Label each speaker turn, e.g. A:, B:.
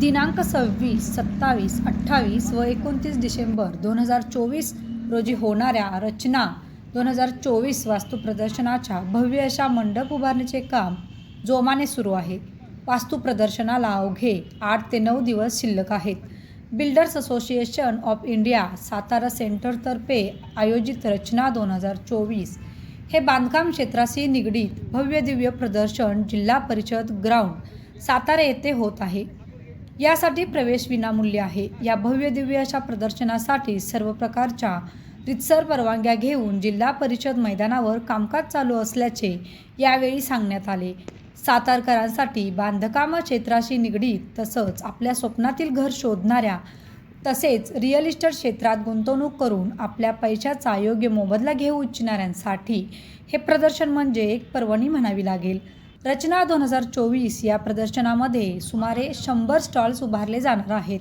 A: दिनांक सव्वीस सत्तावीस अठ्ठावीस व एकोणतीस डिसेंबर दोन हजार चोवीस रोजी होणाऱ्या रचना दोन हजार चोवीस वास्तू प्रदर्शनाच्या भव्य अशा मंडप उभारणीचे काम जोमाने सुरू आहे. वास्तू प्रदर्शनाला अवघे आठ ते नऊ दिवस शिल्लक आहेत. Builders association of India Satara सेंटरतर्फे आयोजित रचना दोन हजार चोवीस हे बांधकाम क्षेत्राशी निगडीत भव्य दिव्य प्रदर्शन जिल्हा परिषद ग्राउंड सातारा येथे होत आहे. यासाठी प्रवेश विनामूल्य आहे. या भव्य दिव्य अशा प्रदर्शनासाठी सर्व प्रकारच्या रितसर परवानग्या घेऊन जिल्हा परिषद मैदानावर कामकाज चालू असल्याचे यावेळी सांगण्यात आले. सातारकरांसाठी बांधकाम क्षेत्राशी निगडीत तसंच आपल्या स्वप्नातील घर शोधणाऱ्या तसेच रिअल इस्टेट क्षेत्रात गुंतवणूक करून आपल्या पैशाचा योग्य मोबदला घेऊ इच्छिणाऱ्यांसाठी हे प्रदर्शन म्हणजे एक पर्वणी म्हणावी लागेल. रचना दोन हजार चोवीस या प्रदर्शनामध्ये सुमारे शंभर स्टॉल्स उभारले जाणार आहेत.